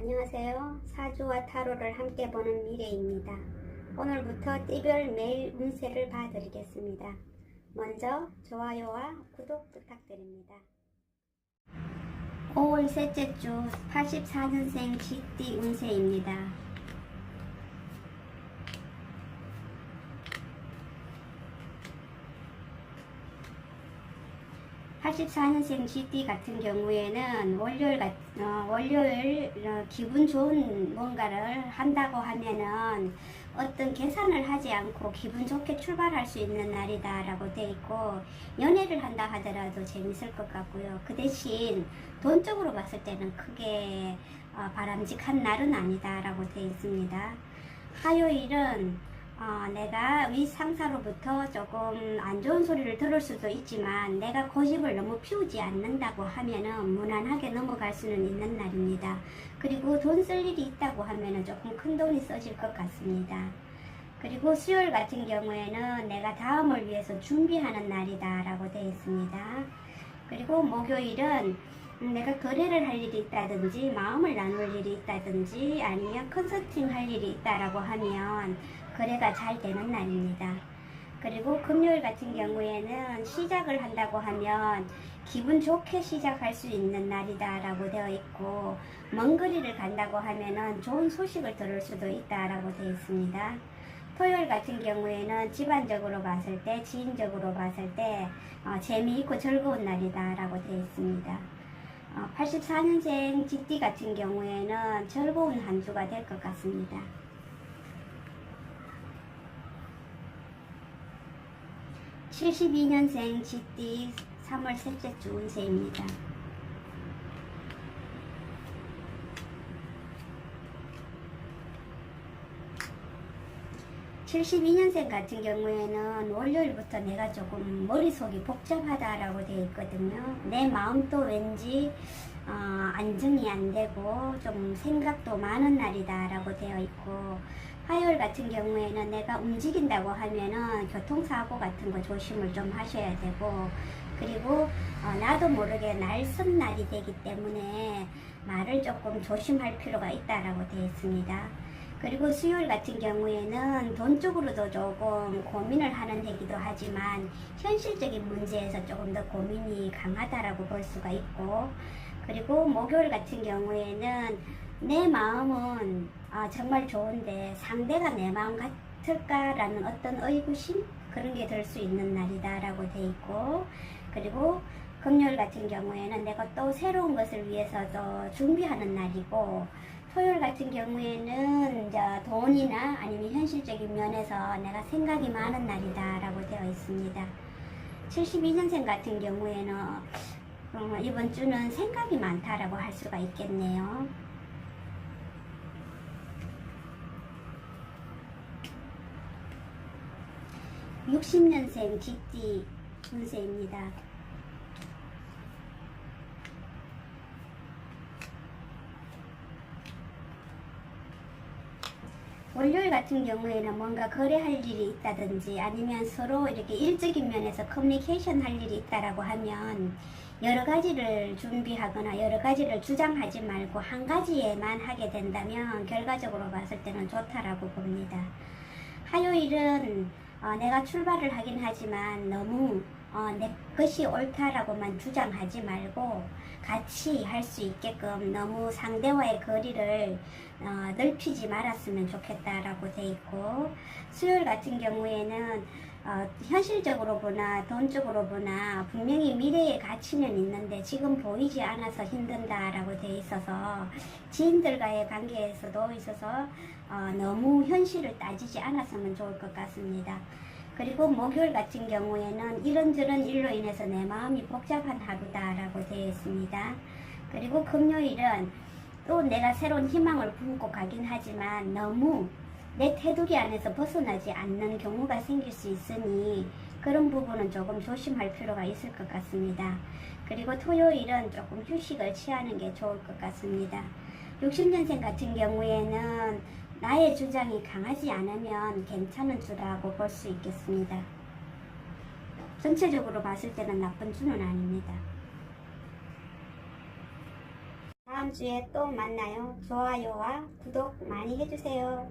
안녕하세요. 사주와 타로를 함께 보는 미래입니다. 오늘부터 띠별 매일 운세를 봐드리겠습니다. 먼저 좋아요와 구독 부탁드립니다. 5월 셋째 주 84년생 쥐띠 운세입니다. 84년생 GT 같은 경우에는 월요일, 같- 어, 월요일 어, 기분 좋은 뭔가를 한다고 하면은 어떤 계산을 하지 않고 기분 좋게 출발할 수 있는 날이다 라고 돼 있고 연애를 한다 하더라도 재밌을 것 같고요. 그 대신 돈적으로 봤을 때는 크게 어, 바람직한 날은 아니다 라고 돼 있습니다. 화요일은 어, 내가 위 상사로부터 조금 안 좋은 소리를 들을 수도 있지만 내가 고집을 너무 피우지 않는다고 하면은 무난하게 넘어갈 수는 있는 날입니다. 그리고 돈 쓸 일이 있다고 하면은 조금 큰 돈이 써질 것 같습니다. 그리고 수요일 같은 경우에는 내가 다음을 위해서 준비하는 날이다 라고 되어 있습니다. 그리고 목요일은 음, 내가 거래를 할 일이 있다든지 마음을 나눌 일이 있다든지 아니면 컨설팅 할 일이 있다라고 하면 거래가 잘 되는 날입니다. 그리고 금요일 같은 경우에는 시작을 한다고 하면 기분 좋게 시작할 수 있는 날이다 라고 되어 있고 먼 거리를 간다고 하면은 좋은 소식을 들을 수도 있다 라고 되어 있습니다. 토요일 같은 경우에는 집안적으로 봤을 때, 지인적으로 봤을 때 어, 재미있고 즐거운 날이다 라고 되어 있습니다. 어, 84년생 GT 같은 경우에는 즐거운 한 주가 될 것 같습니다. 72년생 GT 3월 셋째 주 운세입니다. (72년생) 같은 경우에는 월요일부터 내가 조금 머릿속이 복잡하다라고 되어 있거든요 내 마음도 왠지 어, 안정이 안 되고 좀 생각도 많은 날이다 라고 되어 있고 화요일 같은 경우에는 내가 움직인다고 하면은 교통사고 같은 거 조심을 좀 하셔야 되고 그리고 어, 나도 모르게 날선 날이 되기 때문에 말을 조금 조심할 필요가 있다라고 되어 있습니다. 그리고 수요일 같은 경우에는 돈 쪽으로도 조금 고민을 하는 해기도 하지만 현실적인 문제에서 조금 더 고민이 강하다라고 볼 수가 있고 그리고 목요일 같은 경우에는 내 마음은 아, 정말 좋은데 상대가 내 마음 같을까라는 어떤 의구심 그런 게 들 수 있는 날이다라고 돼 있고 그리고 금요일 같은 경우에는 내가 또 새로운 것을 위해서 또 준비하는 날이고 토요일 같은 경우에는 이제 돈이나 아니면 현실적인 면에서 내가 생각이 많은 날이다라고 되어 있습니다. 72년생 같은 경우에는 어, 이번 주는 생각이 많다라고 할 수가 있겠네요. 60년생 GT 운세입니다. 월요일 같은 경우에는 뭔가 거래할 일이 있다든지 아니면 서로 이렇게 일적인 면에서 커뮤니케이션 할 일이 있다라고 하면 여러 가지를 준비하거나 여러 가지를 주장하지 말고 한 가지에만 하게 된다면 결과적으로 봤을 때는 좋다라고 봅니다. 화요일은 어, 내가 출발을 하긴 하지만 너무 어, 내 것이 옳다라고만 주장하지 말고 같이 할 수 있게끔 너무 상대와의 거리를 어, 넓히지 말았으면 좋겠다라고 돼 있고 수요일 같은 경우에는 어, 현실적으로 보나 돈적으로 보나 분명히 미래의 가치는 있는데 지금 보이지 않아서 힘든다라고 돼 있어서 지인들과의 관계에서도 있어서 어, 너무 현실을 따지지 않았으면 좋을 것 같습니다. 그리고 목요일 같은 경우에는 이런저런 일로 인해서 내 마음이 복잡한 하루다라고 되어 있습니다. 그리고 금요일은 또 내가 새로운 희망을 품고 가긴 하지만 너무 내 테두리 안에서 벗어나지 않는 경우가 생길 수 있으니 그런 부분은 조금 조심할 필요가 있을 것 같습니다. 그리고 토요일은 조금 휴식을 취하는 게 좋을 것 같습니다. 60년생 같은 경우에는 나의 주장이 강하지 않으면 괜찮은 주라고 볼 수 있겠습니다. 전체적으로 봤을 때는 나쁜 주는 아닙니다. 다음 주에 또 만나요. 좋아요와 구독 많이 해주세요.